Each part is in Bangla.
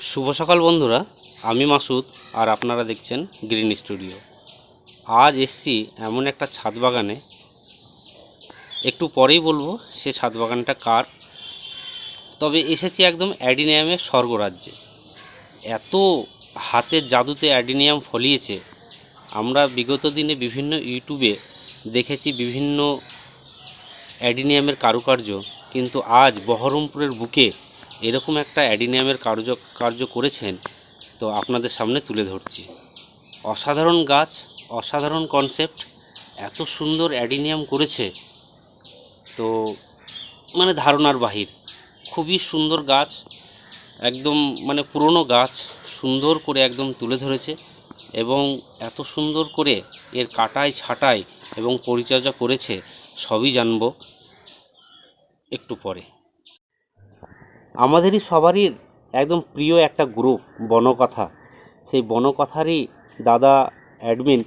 শুভ সকাল বন্ধুরা, আমি মাসুদ আর আপনারা দেখছেন গ্রিন স্টুডিও। আজ এসছি এমন একটা ছাদ বাগানে। একটু পরেই বলব সে ছাদ বাগানটা কার। তবে এসেছি একদম অ্যাডিনিয়ামের স্বর্গরাজ্যে। এত হাতের জাদুতে অ্যাডিনিয়াম ফলিয়েছে। আমরা বিগত দিনে বিভিন্ন ইউটিউবে দেখেছি বিভিন্ন অ্যাডিনিয়ামের কারুকার্য, কিন্তু আজ বহরমপুরের বুকে এরকম একটা অ্যাডিনিয়ামের কার্য কার্য করেছেন, তো আপনাদের সামনে তুলে ধরছি। অসাধারণ গাছ, অসাধারণ কনসেপ্ট এত সুন্দর অ্যাডিনিয়াম করেছে, তো মানে ধারণার বাহির। খুবই সুন্দর গাছ, একদম মানে পুরনো গাছ, সুন্দর করে একদম তুলে ধরেছে, এবং এত সুন্দর করে এর কাটাই ছাটাই এবং পরিচর্যা করেছে, সবই জানব একটু পরে। আমাদেরই সবারই একদম প্রিয় একটা গ্রুপ বনকথা। সেই বনকথারই দাদা অ্যাডমিন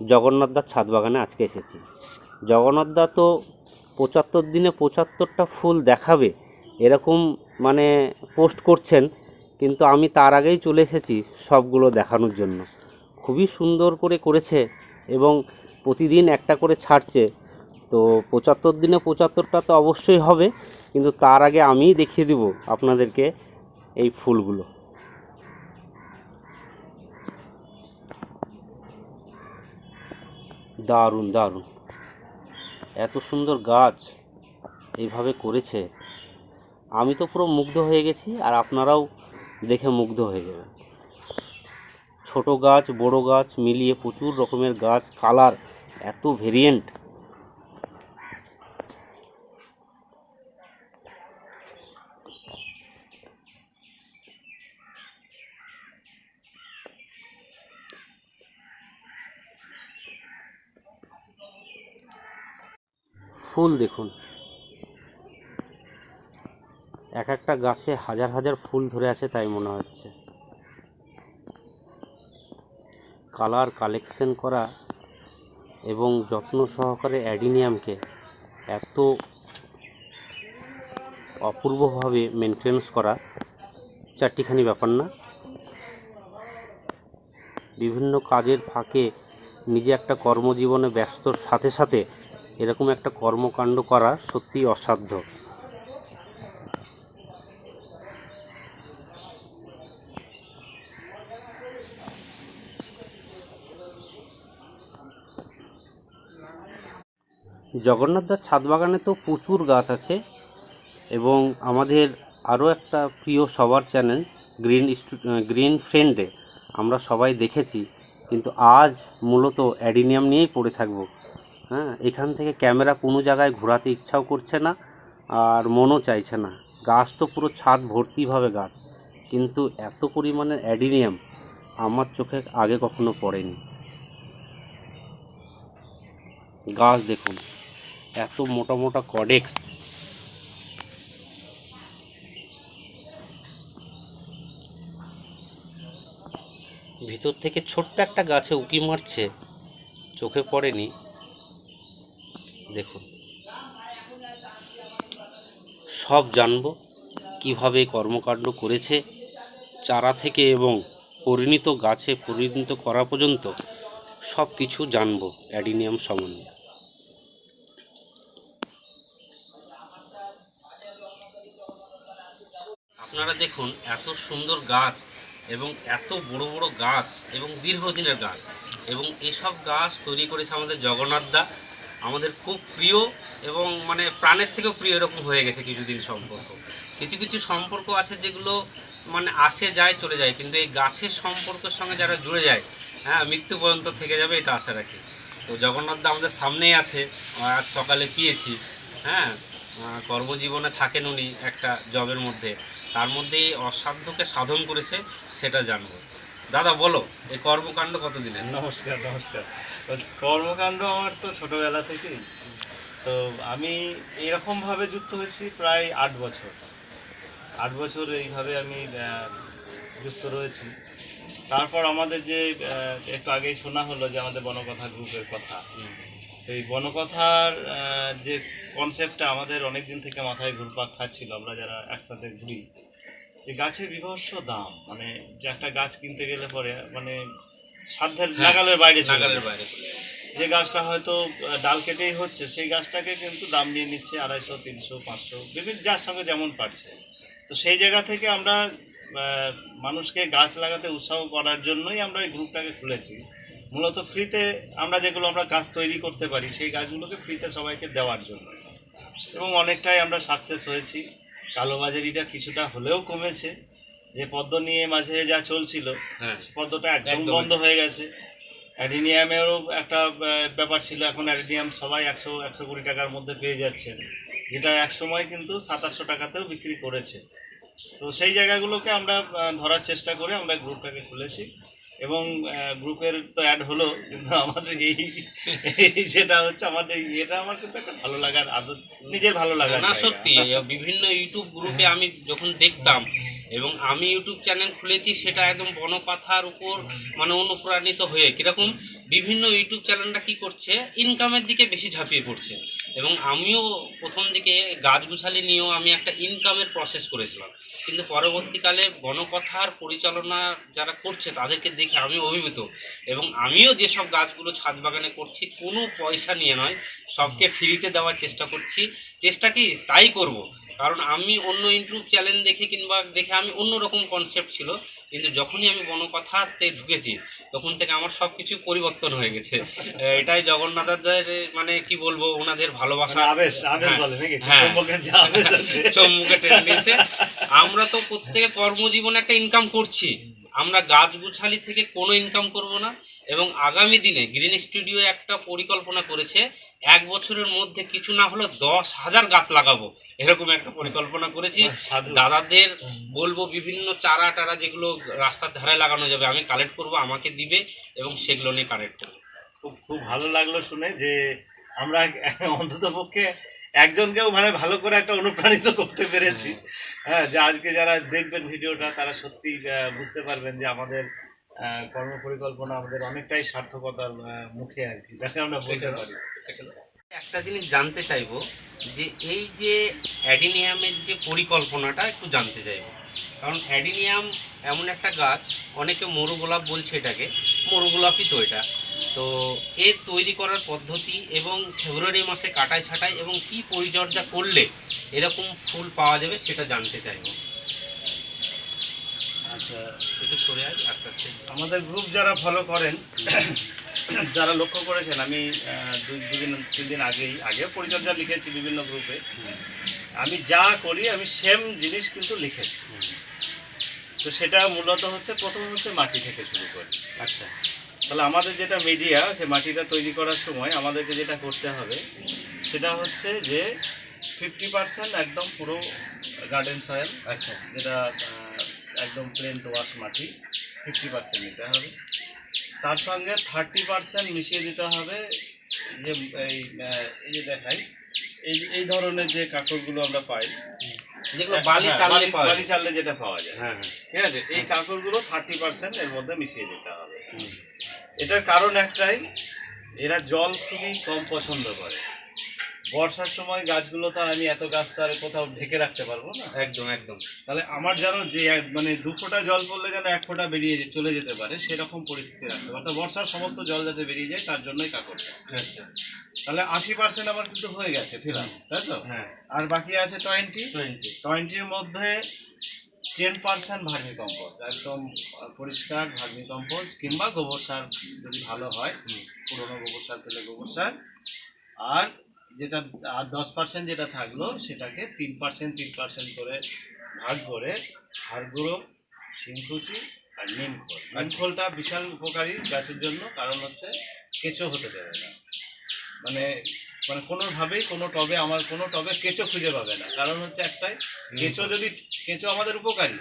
জগন্নাথদার ছাদ বাগানে আজকে এসেছি। জগন্নাথদা তো পঁচাত্তর দিনে পঁচাত্তরটা ফুল দেখাবে, এরকম মানে পোস্ট করছেন, কিন্তু আমি তার আগেই চলে এসেছি সবগুলো দেখানোর জন্য। খুবই সুন্দর করে করেছে এবং প্রতিদিন একটা করে ছাড়ছে। তো পঁচাত্তর দিনে পঁচাত্তরটা তো অবশ্যই হবে। কিন্তু তার আগে আমিই দেখিয়ে দিব আপনাদেরকে এই ফুলগুলো। দারুণ দারুণ। এত সুন্দর গাছ এইভাবে করেছে। আমি তো পুরো মুগ্ধ হয়ে গেছি আর আপনারাও দেখে মুগ্ধ হয়ে যাবেন ছোট গাছ, বড় গাছ, মিলিয়ে প্রচুর রকমের গাছ, কালার, এত ভেরিয়েন্ট ফুল দেখুন। এক একটা গাছে হাজার হাজার ফুল ধরে আছে তাই মনে হচ্ছে। কালার কালেকশন করা এবং যত্ন সহকারে অ্যাডিনিয়ামকে এত অপূর্বভাবে মেনটেন্স করা চারটিখানি ব্যাপার না। বিভিন্ন কাজের ফাঁকে নিজে একটা কর্মজীবনে ব্যস্তর সাথে সাথে এরকম একটা কর্মকাণ্ড করা সত্যিই অসাধ্য। জগন্নাথদার ছাদ বাগানে তো প্রচুর গাছ আছে এবং আমাদের আরও একটা প্রিয় সবার চ্যানেল গ্রিন গ্রিন ফ্রেন্ডে আমরা সবাই দেখেছি, কিন্তু আজ মূলত অ্যাডিনিয়াম নিয়েই পড়ে থাকব। হ্যাঁ এখান থেকে ক্যামেরা কোনো জায়গায় ঘোরাতে ইচ্ছাও করছে না আর মনও চাইছে না। গাছ তো পুরো ছাদ ভর্তিভাবে গাছ, কিন্তু এত পরিমাণে অ্যাডিনিয়াম আমার চোখে আগে কখনো পড়েনি। গাছ দেখুন, এত মোটা মোটা কডেক্স। ভিতর থেকে ছোট্ট একটা গাছে উকি মারছে, চোখে পড়েনি। দেখুন। সব জানব কীভাবে কর্মকাণ্ড করেছে, চারা থেকে এবং পরিণত গাছে পরিণত করা পর্যন্ত সব কিছু জানব অ্যাডিনিয়াম সম্বন্ধে আপনারা দেখুন, এত সুন্দর গাছ এবং এত বড় বড় গাছ এবং দীর্ঘদিনের গাছ এবং এসব গাছ তৈরি করেছে আমাদের জগন্নাথ দা আমাদের খুব প্রিয় এবং মানে প্রাণের থেকেও প্রিয় এরকম হয়ে গেছে কিছুদিন সম্পর্ক। কিছু কিছু সম্পর্ক আছে যেগুলো মানে আসে যায়, চলে যায়, কিন্তু এই গাছের সম্পর্কের সঙ্গে যারা জুড়ে যায় হ্যাঁ মৃত্যু পর্যন্ত থেকে যাবে এটা আশা রাখি। তো জগন্নাথদা আমাদের সামনেই আছে আজ সকালে পেয়েছি হ্যাঁ কর্মজীবনে থাকেন উনি একটা জবের মধ্যে, তার মধ্যেই অসাধ্যকে সাধন করেছে, সেটা জানব। দাদা, বলো, এই কর্মকাণ্ড কত কতদিনের? নমস্কার নমস্কার। কর্মকাণ্ড আমার তো ছোটবেলা থেকেই। তো আমি এরকমভাবে যুক্ত হয়েছি প্রায় আট বছর। আট বছর এইভাবে আমি যুক্ত রয়েছি। তারপর আমাদের যে একটু আগেই শোনা হলো যে আমাদের বনকথা গ্রুপের কথা। তো এই বনকথার যে কনসেপ্টটা আমাদের অনেক দিন থেকে মাথায় ঘুরপাক খাচ্ছিল, আমরা যারা একসাথে ঘুরি এই গাছের বিভৎস দাম মানে যে একটা গাছ কিনতে গেলে পরে মানে সাধ্যের হ্যাঁ, নাগালের বাইরে নাগালের বাইরে চলে যে গাছটা হয়তো ডাল কেটেই হচ্ছে সেই গাছটাকে কিন্তু দাম নিয়ে নিচ্ছে আড়াইশো তিনশো পাঁচশো বিভিন্ন যার সঙ্গে যেমন পারছে। তো সেই জায়গা থেকে আমরা মানুষকে গাছ লাগাতে উৎসাহ করার জন্যই আমরা এই গ্রুপটাকে খুলেছি। মূলত ফ্রিতে আমরা যেগুলো আমরা গাছ তৈরি করতে পারি সেই গাছগুলোকে ফ্রিতে সবাইকে দেওয়ার জন্য। এবং অনেকটাই আমরা সাকসেস হয়েছি। কালোবাজারিটা কিছুটা হলেও কমেছে। যে পদ্ম নিয়ে মাঝে যা চলছিল হ্যাঁ। পদ্মটা একদম একদম। বন্ধ হয়ে গেছে। অ্যাডিনিয়ামেরও একটা ব্যাপার ছিল এখন অ্যাডিনিয়াম সবাই একশো একশো কুড়ি টাকার মধ্যে পেয়ে যাচ্ছেন। যেটা এক সময় কিন্তু সাত আটশো টাকাতেও বিক্রি করেছে। তো সেই জায়গাগুলোকে আমরা ধরার চেষ্টা করে আমরা গ্রুপটাকে খুলেছি। এবং গ্রুপের তো অ্যাড হলো কিন্তু আমাদের এই সেটা যেটা হচ্ছে আমাদের এটা আমার কিন্তু একটা ভালো লাগার আদর নিজের ভালো লাগার না সত্যি বিভিন্ন ইউটিউব গ্রুপে আমি যখন দেখতাম এবং আমি ইউটিউব চ্যানেল খুলেছি, সেটা একদম বনপাথার উপর মানে অনুপ্রাণিত হয়ে। কীরকম? বিভিন্ন ইউটিউব চ্যানেলটা কি করছে? ইনকামের দিকে বেশি ঝাঁপিয়ে পড়ছে। এবং আমিও প্রথম দিকে গাছ গুছালি নিয়েও আমি একটা ইনকামের প্রসেস করেছিলাম। কিন্তু পরবর্তীকালে বনকথার পরিচালনা যারা করছে, তাদেরকে দেখে আমি অভিভূত। এবং আমিও যেসব গাছগুলো ছাদ বাগানে করছি, কোনো পয়সা নিয়ে নয়, সবকে ফ্রিতে দেওয়ার চেষ্টা করছি। চেষ্টা কি? তাই করব। কারণ আমি অন্য ইউটিউব চ্যানেল দেখে কিংবা দেখে আমি অন্য রকম কনসেপ্ট ছিল কিন্তু যখনই আমি বনকথাতে ঢুকেছি তখন থেকে আমার সব কিছু পরিবর্তন হয়ে গেছে। এটাই জগন্নাথের মানে কি বলব ওনাদের ভালোবাসা। মানে আবেশ আবেশ হ্যাঁ, বলে নাকি? হ্যাঁ। আমরা তো প্রত্যেকে কর্মজীবনে একটা ইনকাম করছি। আমরা গাছ গুছালি থেকে কোনো ইনকাম করব না এবং আগামী দিনে গ্রিন স্টুডিও একটা পরিকল্পনা করেছে এক বছরের মধ্যে কিছু না হলেও দশ হাজার গাছ লাগাবো এরকম একটা পরিকল্পনা করেছি। দাদাদের বলব বিভিন্ন চারা টারা যেগুলো রাস্তার ধারে লাগানো যাবে আমি কালেক্ট করব আমাকে দিবে এবং সেগুলো নিয়ে কালেক্ট করব। খুব খুব ভালো লাগল শুনে যে আমরা অন্তত পক্ষে একজনকেও মানে ভালো করে একটা অনুপ্রাণিত করতে পেরেছি। হ্যাঁ। যে আজকে যারা দেখবেন ভিডিওটা তারা সত্যি বুঝতে পারবেন যে আমাদের কর্ম পরিকল্পনা আমাদের অনেকটাই সার্থকতার মুখে আর কি যাকে আমরা বলতে পারি। একটা জিনিস জানতে চাইব যে এই যে অ্যাডিনিয়ামের যে পরিকল্পনাটা একটু জানতে চাইব। কারণ অ্যাডিনিয়াম এমন একটা গাছ অনেকে মরু গোলাপ বলছে এটাকে মরু গোলাপই তো এটা। তো এর তৈরি করার পদ্ধতি এবং ফেব্রুয়ারি মাসে কাটাই ছাটাই এবং কি পরিচর্যা করলে এরকম ফুল পাওয়া যাবে সেটা জানতে চাইব। আচ্ছা একটু সরে আজ আস্তে আস্তে। আমাদের গ্রুপ যারা ফলো করেন যারা লক্ষ্য করেছেন আমি দুই দুদিন তিন দিন আগেই আগে পরিচর্যা লিখেছি বিভিন্ন গ্রুপে আমি যা করি আমি সেম জিনিস কিন্তু লিখেছি। তো সেটা মূলত হচ্ছে প্রথম হচ্ছে মাটি থেকে শুরু করি। আচ্ছা। তাহলে আমাদের যেটা মিডিয়া যে মাটিটা তৈরি করার সময় আমাদেরকে যেটা করতে হবে সেটা হচ্ছে যে ফিফটি পার্সেন্ট একদম পুরো গার্ডেন সয়েল আচ্ছা। যেটা একদম প্লেন দোয়াশ মাটি ফিফটি পার্সেন্ট নিতে হবে। তার সঙ্গে থার্টি পার্সেন্ট মিশিয়ে দিতে হবে যে এই এই যে দেখাই এই এই ধরনের যে কাকড়গুলো আমরা পাই যেগুলো বালি হ্যাঁ, চাললে পাওয়া বালি চাললে যেটা পাওয়া যায়। হ্যাঁ হ্যাঁ। ঠিক আছে? এই কাঁকড়গুলো থার্টি পার্সেন্ট এর মধ্যে মিশিয়ে দিতে হবে। এটার কারণ একটাই এরা জল খুবই কম পছন্দ করে। বর্ষার সময় গাছগুলো তো আমি এত গাছ তো আর কোথাও ঢেকে রাখতে পারব না। একদম একদম। তাহলে আমার যেন যে এক- মানে দু ফোঁটা জল পড়লে যেন এক ফোঁটা বেরিয়ে চলে যেতে পারে সেরকম পরিস্থিতি রাখতে পারে অর্থাৎ বর্ষার সমস্ত জল যাতে বেরিয়ে যায় তার জন্যই কাকড়টা আচ্ছা। তাহলে আশি পার্সেন্ট আমার কিন্তু হয়ে গেছে ফিলাম তাই তো? হ্যাঁ। আর বাকি আছে টোয়েন্টি টোয়েন্টি টোয়েন্টির মধ্যে টেন পার্সেন্ট ভার্মি কম্পোজ একদম পরিষ্কার ভার্মি কম্পোজ কিংবা গোবর সার যদি ভালো হয় পুরোনো গোবর সার পেলে গোবর সার। আর যেটা আর দশ পার্সেন্ট যেটা থাকল সেটাকে তিন পার্সেন্ট তিন পার্সেন্ট করে ভাগ করে হাড়গুঁড়ো শিংকুচি আর নিম খোল। নিম খোলটা বিশাল উপকারী গাছের জন্য কারণ হচ্ছে কেঁচো হতে দেবে না। মানে মানে কোনোভাবেই কোনো টবে আমার কোনো টবে কেঁচো খুঁজে পাবে না। কারণ হচ্ছে একটাই কেঁচো যদি কেঁচো আমাদের উপকারী।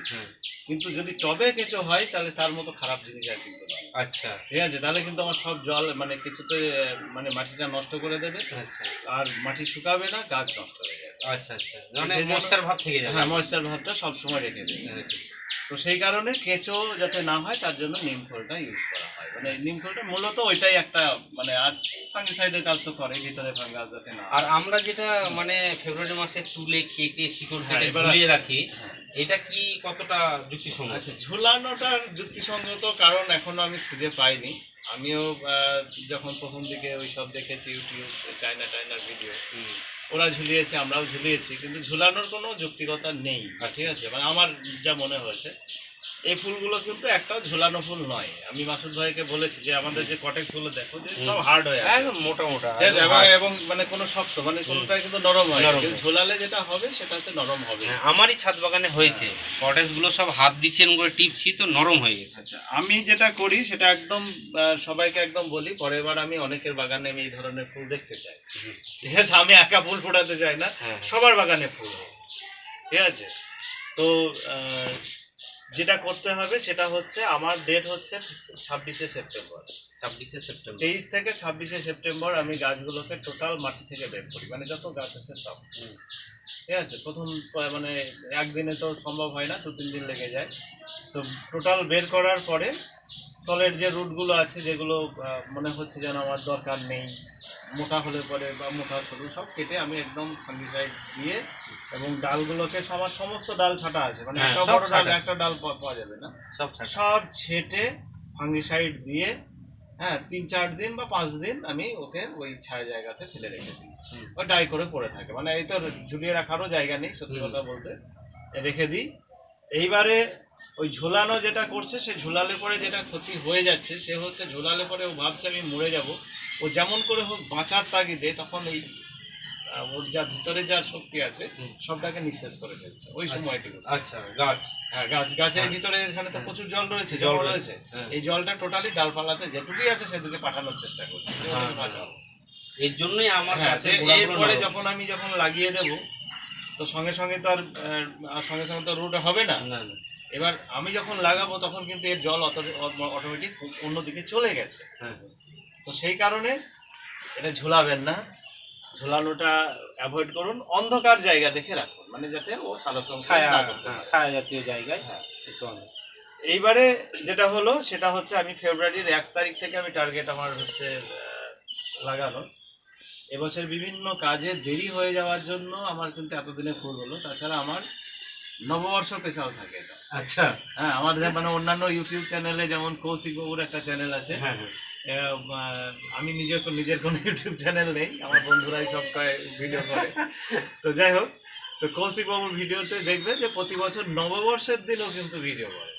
কিন্তু যদি টবে কেঁচো হয় তাহলে তার মতো খারাপ জিনিস আর কিন্তু আচ্ছা। ঠিক আছে? তাহলে কিন্তু আমার সব জল মানে কিছুতে মানে মাটিটা নষ্ট করে দেবে। আচ্ছা। আর মাটি শুকাবে না গাছ নষ্ট হয়ে যাবে। আচ্ছা আচ্ছা। মানে মশার ভাব থেকে যাবে। হ্যাঁ ময়েশ্চার ভাবটা সবসময় রেখে দেবে। তো সেই কারণে কেঁচো যাতে না হয় তার জন্য নিম খোলটা ইউজ করা হয়। মানে নিম খোলটা মূলত ওইটাই একটা মানে আর ফাঙ্গিসাইডের কাজ তো করে ভিতরে ফাঙ্গাস যাতে না আর আমরা যেটা মানে ফেব্রুয়ারি মাসে তুলে কেটে শিকড় হ্যাঁ, কেটে ঝুলিয়ে রাখি হ্যাঁ। এটা কি কতটা যুক্তিসঙ্গত? আচ্ছা ঝুলানোটার যুক্তিসঙ্গত কারণ এখনও আমি খুঁজে পাইনি। আমিও যখন প্রথম দিকে ওই সব দেখেছি ইউটিউব চায়না টাইনার ভিডিও ওরা ঝুলিয়েছে আমরাও ঝুলিয়েছি কিন্তু ঝুলানোর কোনো যৌক্তিকতা নেই ঠিক আছে? মানে আমার যা মনে হয়েছে এই ফুলগুলো কিন্তু একটাও ঝোলানো ফুল নয়। আমি মাসুদ ভাইকে বলেছি যে আমাদের যে কটেক্সগুলো দেখো যে সব হার্ড হয়ে আছে। মোটা মোটা এবং- মানে কোনো শক্ত মানে কোনোটাই কিন্তু নরম হয়। কিন্তু ঝোলালে যেটা হবে সেটা হচ্ছে নরম হবে। হ্যাঁ, আমারই ছাদ বাগানে হয়েছে। কটেজগুলো সব হাত দিচ্ছেন করে টিপছি তো নরম হয়ে গেছে। আচ্ছা আমি যেটা করি সেটা একদম সবাইকে একদম বলি পরের বার আমি অনেকের বাগানে আমি এই ধরনের ফুল দেখতে চাই। ঠিক আছে আমি একা ফুল ফোটাতে চাই না হ্যাঁ। সবার বাগানে ফুল ঠিক আছে? তো আহ, যেটা করতে হবে সেটা হচ্ছে আমার ডেট হচ্ছে ছাব্বিশে সেপ্টেম্বর। ছাব্বিশে সেপ্টেম্বর। তেইশ থেকে ছাব্বিশে সেপ্টেম্বর আমি গাছগুলোকে টোটাল মাটি থেকে বের করি মানে যত গাছ আছে সব। ঠিক আছে? প্রথম মানে একদিনে তো সম্ভব হয় না দু তিন দিন লেগে যায়। তো টোটাল বের করার পরে তলের যে রুটগুলো আছে যেগুলো মনে হচ্ছে যেন আমার দরকার নেই মোটা হলে পরে বা মোটা সরু সব কেটে আমি একদম ফাঙ্গিসাইড দিয়ে এবং ডালগুলোকে সবার সমস্ত ডাল ছাটা আছে। মানে হ্যাঁ, একটা বড় ডাল একটা ডাল পাওয়া যাবে না। সব সব ছেটে ফাঙ্গিসাইড দিয়ে হ্যাঁ তিন চার দিন বা পাঁচ দিন আমি ওকে ওই ছায়া জায়গাতে ফেলে রেখে দিই। হুম। ও ডাই করে পড়ে থাকে। মানে এই তো ঝুলিয়ে রাখারও জায়গা নেই সত্যি কথা বলতে। রেখে দিই। এইবারে ওই ঝোলানো যেটা করছে সে ঝোলালে পরে যেটা ক্ষতি হয়ে যাচ্ছে সে হচ্ছে ঝোলালে পরে ও ভাবছে আমি মরে যাব ও যেমন করে হোক বাঁচার তাগিদে তখন এই ওর যা ভিতরে যা শক্তি আছে সবটাকে নিঃশেষ করে ফেলছে ওই আচ্ছা। সময়টুকু আচ্ছা গাছ হ্যাঁ গাছ গাছের হ্যাঁ। ভিতরে এখানে তো হ্যাঁ। প্রচুর জল রয়েছে জল রয়েছে। হ্যাঁ। এই জলটা টোটালি ডালপালাতে যেটুকুই আছে সেদিকে পাঠানোর চেষ্টা করছে বাঁচাও। এর জন্যই আমার গোড়াগুলো এরপরে যখন আমি যখন লাগিয়ে দেব তো সঙ্গে সঙ্গে তো আর সঙ্গে সঙ্গে তো রুট হবে না না না এবার আমি যখন লাগাবো তখন কিন্তু এর জল অটোমেটিক অন্যদিকে চলে গেছে। হ্যাঁ তো সেই কারণে এটা ঝোলাবেন না। ঝোলানোটা অ্যাভয়েড করুন। অন্ধকার জায়গা দেখে রাখুন মানে যাতে ও ছায়া হ্যাঁ। ছায়া জাতীয় জায়গায় হ্যাঁ। এইবারে যেটা হলো সেটা হচ্ছে আমি ফেব্রুয়ারির এক তারিখ থেকে আমি টার্গেট আমার হচ্ছে লাগানো এবছর বিভিন্ন কাজে দেরি হয়ে যাওয়ার জন্য আমার কিন্তু এতদিনে ফুল হলো। তাছাড়া আমার নববর্ষ স্পেশাল থাকে এটা। আচ্ছা। হ্যাঁ আমাদের মানে অন্যান্য ইউটিউব চ্যানেলে যেমন কৌশিক বাবুর একটা চ্যানেল আছে। হ্যাঁ হ্যাঁ। আমি নিজের নিজের কোনো ইউটিউব চ্যানেল নেই আমার বন্ধুরাই সব ভিডিও করে। তো যাই হোক তো কৌশিক বাবুর ভিডিওতে দেখবে যে প্রতি বছর নববর্ষের দিনও কিন্তু ভিডিও করে।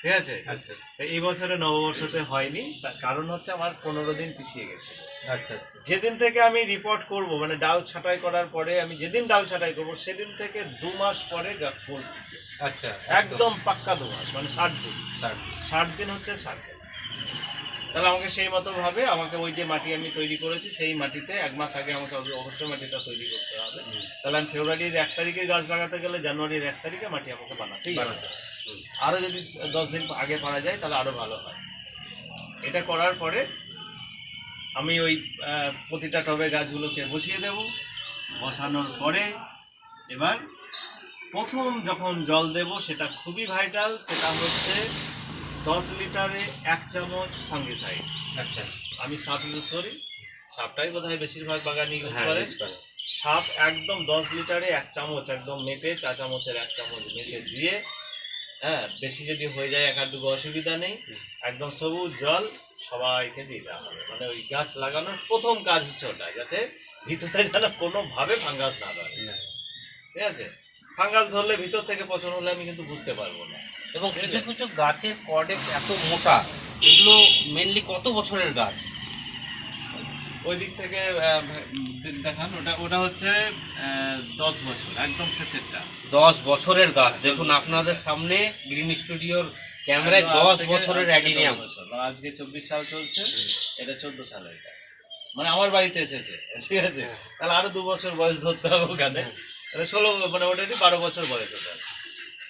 ঠিক আছে আচ্ছা এই বছরে নববর্ষতে হয়নি তার কারণ হচ্ছে আমার পনেরো দিন পিছিয়ে গেছে। আচ্ছা আচ্ছা। যেদিন থেকে আমি রিপোর্ট করব মানে ডাল ছাঁটাই করার পরে আমি যেদিন ডাল ছাঁটাই করব সেদিন থেকে দু মাস পরে ফুল আচ্ছা একদম। পাক্কা দু মাস মানে ষাট দিন। ষাট দিন। হচ্ছে সার্কেল তাহলে আমাকে সেই মতো ভাবে আমাকে ওই যে মাটি আমি তৈরি করেছি সেই মাটিতে এক মাস আগে আমাকে অবশ্যই মাটিটা তৈরি করতে হবে। তাহলে আমি ফেব্রুয়ারির এক তারিখে গাছ লাগাতে গেলে জানুয়ারির এক তারিখে মাটি আমাকে বানাতেই বানাতে। আরও যদি দশ দিন আগে পারা যায় তাহলে আরও ভালো হয়। এটা করার পরে আমি ওই প্রতিটা টবে গাছগুলোকে বসিয়ে দেব। বসানোর পরে এবার প্রথম যখন জল দেব সেটা খুবই ভাইটাল সেটা হচ্ছে দশ লিটারে এক চামচ ফাঙ্গিসাইড আচ্ছা। আমি সাপ ইউজ করি। সাপটাই বোধ হয় বেশিরভাগ বাগানি ইউজ হ্যাঁ করে। সাপ একদম দশ লিটারে এক চামচ একদম মেপে চা চামচের এক চামচ মেপে দিয়ে হ্যাঁ বেশি যদি হয়ে যায় এক আর দুটো অসুবিধা নেই। একদম সবুজ জল সবাইকে দিয়ে দেওয়া হবে। মানে ওই গাছ লাগানোর প্রথম কাজ হচ্ছে ওটা যাতে ভিতরে যেন কোনোভাবে ফাঙ্গাস না ধরে। না। ঠিক আছে? ফাঙ্গাস ধরলে ভিতর থেকে পচন হলে আমি কিন্তু বুঝতে পারব না। এবং কিছু কিছু গাছের কর্ডেক্স এত মোটা এগুলো মেনলি কত বছরের গাছ? ওই দিক থেকে দেখান ওটা ওটা হচ্ছে দশ বছর একদম শেষেরটা। দশ বছরের গাছ। দেখুন আপনাদের সামনে গ্রিন স্টুডিওর ক্যামেরায় দশ বছরের অ্যাডিনিয়াম। বছর। আজকে চব্বিশ সাল চলছে এটা চোদ্দ সালের কাজ মানে আমার বাড়িতে এসেছে ঠিক আছে? হ্যাঁ। তাহলে আরও দু বছর বয়স ধরতে হবে ওখানে। তাহলে ষোলো মানে ওটারই বারো বছর বয়স ওটা।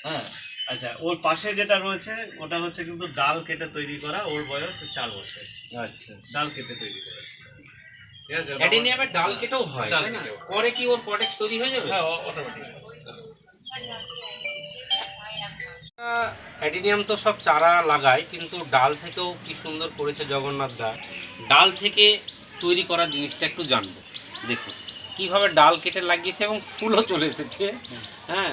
হ্যাঁ? আচ্ছা ওর পাশে যেটা রয়েছে ওটা হচ্ছে কিন্তু ডাল কেটে তৈরি করা ওর বয়স চার বছর। আচ্ছা। ডাল কেটে তৈরি করেছে। ওটা অ্যাডিনিয়ামের ডাল কেটেও হয় তাই না? পরে কি ওর কর্ডেক্স তৈরি হয়ে যাবে? হ্যাঁ অটোমেটিক অ্যাডিনিয়াম তো সব চারা লাগায় কিন্তু ডাল থেকেও কি সুন্দর করেছে জগন্নাথ দা। ডাল থেকে তৈরি করা জিনিসটা একটু জানব। দেখুন কীভাবে ডাল কেটে লাগিয়েছে এবং ফুলও চলে এসেছে। হ্যাঁ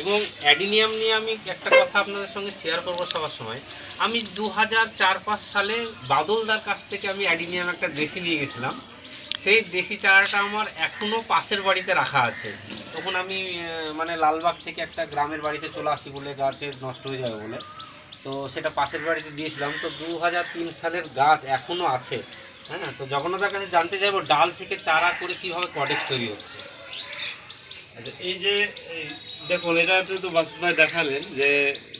এবং অ্যাডিনিয়াম নিয়ে আমি একটা কথা আপনাদের সঙ্গে শেয়ার করব সবার সময়। আমি দু হাজার চার পাঁচ সালে বাদলদার কাছ থেকে আমি অ্যাডিনিয়াম একটা দেশি নিয়ে গেছিলাম। সেই দেশি চারাটা আমার এখনও পাশের বাড়িতে রাখা আছে। তখন আমি মানে লালবাগ থেকে একটা গ্রামের বাড়িতে চলে আসি বলে গাছের নষ্ট হয়ে যাবে বলে। তো সেটা পাশের বাড়িতে দিয়েছিলাম। তো দু হাজার তিন সালের গাছ এখনও আছে। হ্যাঁ তো জগন্নাথের কাছে জানতে চাইব ডাল থেকে চারা করে কীভাবে কডেক্স তৈরি হচ্ছে। আচ্ছা এই যে এই দেখুন এটা হচ্ছে তো বাসুদ ভাই দেখালেন যে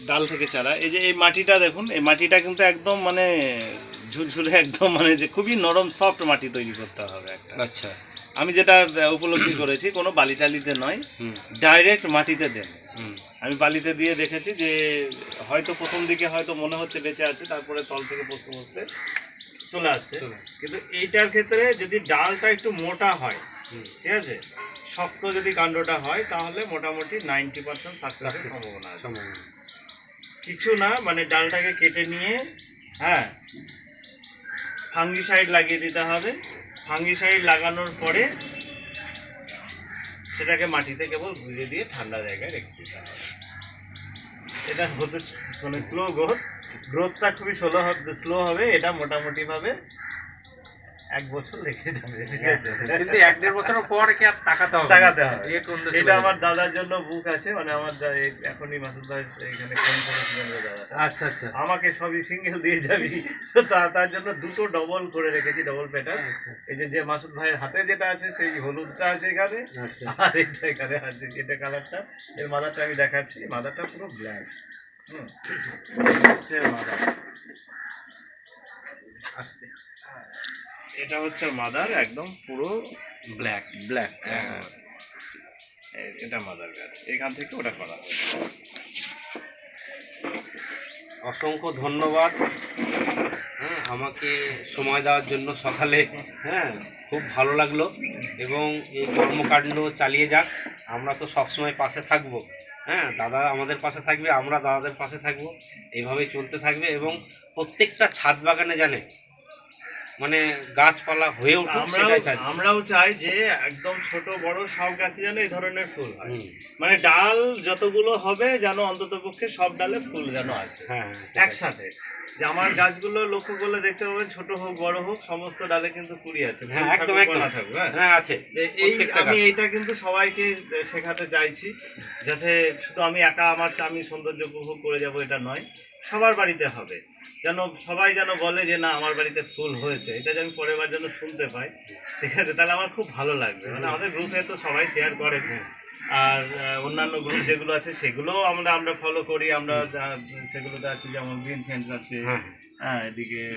ডাল থেকে চারা। এই যে এই মাটিটা দেখুন এই মাটিটা কিন্তু একদম মানে ঝুলঝুলে একদম মানে যে খুবই নরম সফট মাটি তৈরি করতে হবে একটা। আচ্ছা। আমি যেটা উপলব্ধি করেছি কোনো বালি টালিতে নয় ডাইরেক্ট মাটিতে দেন। হুম। আমি বালিতে দিয়ে দেখেছি যে হয়তো প্রথম দিকে হয়তো মনে হচ্ছে বেঁচে আছে তারপরে তল থেকে বসতে বসতে চলে আসছে। কিন্তু এইটার ক্ষেত্রে যদি ডালটা একটু মোটা হয় ঠিক আছে শক্ত যদি কাণ্ডটা হয় তাহলে মোটামুটি নাইনটি পার্সেন্ট সাকসেসের সম্ভাবনা আছে। কিছু না মানে ডালটাকে কেটে নিয়ে হ্যাঁ ফাঙ্গিসাইড লাগিয়ে দিতে হবে। ফাঙ্গিসাইড লাগানোর পরে সেটাকে মাটিতে কেবল গুঁজে দিয়ে ঠান্ডা জায়গায় রেখে দিতে হবে। এটা হতে মানে স্লো গ্রোথ গ্রোথটা খুবই স্লো হবে স্লো হবে এটা মোটামুটিভাবে এক বছর লেগে যাবে ঠিক আছে? কিন্তু এক দেড় বছর পর কি আর তাকাতে হবে? তাকাতে হবে। এটা আমার দাদার জন্য বুক আছে মানে আমার এখনই মাসুদ ভাই এখানে ফোন করেছিলেন আচ্ছা আচ্ছা। আমাকে সবই সিঙ্গেল দিয়ে যাবি তো তার জন্য দুটো ডবল করে রেখেছি ডবল প্যাটার্ন আচ্ছা, এই যে যে মাসুদ ভাইয়ের হাতে যেটা আছে সেই হলুদটা আছে এখানে। আচ্ছা। আর এটা এখানে আছে এটা কালারটা এর মাদারটা আমি দেখাচ্ছি মাদারটা পুরো ব্ল্যাক হুম। মাদার আস্তে। এটা হচ্ছে মাদার একদম পুরো ব্ল্যাক ব্ল্যাক এটা মাদার গাছ এখান থেকে ওটা করা অসংখ্য ধন্যবাদ। হ্যাঁ আমাকে সময় দেওয়ার জন্য সকালে। হ্যাঁ খুব ভালো লাগল এবং এই কর্মকাণ্ড চালিয়ে যাক। আমরা তো সবসময় পাশে থাকব। হ্যাঁ দাদা আমাদের পাশে থাকবে আমরা দাদাদের পাশে থাকব। এইভাবেই চলতে থাকবে এবং প্রত্যেকটা ছাদ বাগানে জানে মানে গাছপালা হয়ে উঠুক আমরাও সেটাই চাই। আমরাও চাই যে একদম ছোট বড় সব গাছে যেন এই ধরনের ফুল হয়। হুম, মানে ডাল যতগুলো হবে যেন অন্তত পক্ষে সব ডালে ফুল যেন আসে। হ্যাঁ হ্যাঁ, সেটাই। একসাথে। যে আমার গাছগুলো লক্ষ্য করলে দেখতে পাবেন ছোট হোক বড় হোক সমস্ত ডালে কিন্তু কুড়ি আছে। ফুল হ্যাঁ একদম থাকুক বা একদম। না থাকুক, হ্যাঁ। হ্যাঁ আছে। যে এই প্রত্যেকটা আমি গাছ। এইটা কিন্তু সবাইকে শেখাতে চাইছি যাতে শুধু আমি একা আমার আমি সৌন্দর্য উপভোগ করে যাব এটা নয়। সবার বাড়িতে হবে। যেন সবাই যেন বলে যে না আমার বাড়িতে ফুল হয়েছে। এটা যেন পরের বার যেন শুনতে পাই ঠিক আছে? তাহলে আমার খুব ভালো লাগবে। মানে আমাদের গ্রুপে তো সবাই শেয়ার করে। আর অন্যান্য গ্রুপ যেগুলো আছে সেগুলোও আমরা আমরা ফলো করি। আমরা সেগুলোতে আছি যেমন গ্রিন ফ্রেন্ডস আছে। হ্যাঁ। হ্যাঁ এদিকে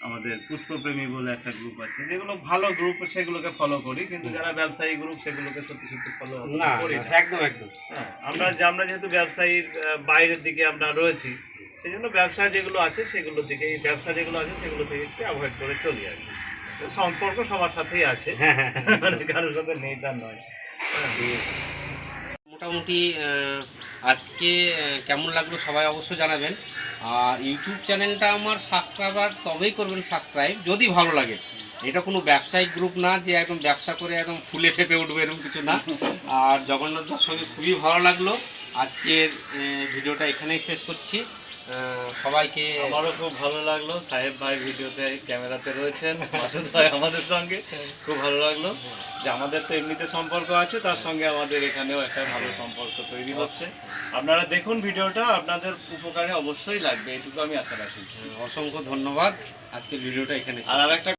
আমাদের পুষ্পপ্রেমী বলে একটা গ্রুপ আছে। যেগুলো ভালো গ্রুপ সেগুলোকে ফলো করি। কিন্তু যারা ব্যবসায়ী গ্রুপ সেগুলোকে সত্যি সত্যি ফলো করি। একদম একদম। হ্যাঁ, আমরা যে- আমরা যেহেতু ব্যবসায়ীর বাইরের দিকে আমরা রয়েছি সেই জন্য ব্যবসা যেগুলো আছে সেগুলোর দিকে ব্যবসা যেগুলো আছে সেগুলো থেকে একটু অ্যাভয়েড করে চলি আর কি। সম্পর্ক সবার সাথেই আছে। হ্যাঁ হ্যাঁ। মানে কারোর সাথে নেই তা নয়। হ্যাঁ। মোটামুটি আজকে কেমন লাগল সবাই অবশ্যই জানাবেন। আর ইউটিউব চ্যানেলটা আমার সাবস্ক্রাইবার তবেই করবেন সাবস্ক্রাইব যদি ভালো লাগে। এটা কোনো ব্যবসায়িক গ্রুপ না যে একদম ব্যবসা করে একদম ফুলে ফেপে উঠবে এরকম কিছু না। আর জগন্নাথ সঙ্গে খুবই ভালো লাগল। আজকের ভিডিওটা এখানেই শেষ করছি। সবাইকে আমারও খুব ভালো লাগল। সাহেব ভাই ভিডিওতে ক্যামেরাতে রয়েছেন মাসুদ ভাই আমাদের সঙ্গে। খুব ভালো লাগল। যে আমাদের তো এমনিতে সম্পর্ক আছে তার সঙ্গে আমাদের এখানেও একটা ভালো সম্পর্ক তৈরি হচ্ছে। আপনারা দেখুন ভিডিওটা আপনাদের উপকারে অবশ্যই লাগবে এটুকু আমি আশা রাখি। অসংখ্য ধন্যবাদ। আজকের ভিডিওটা এখানে আর আরেকটা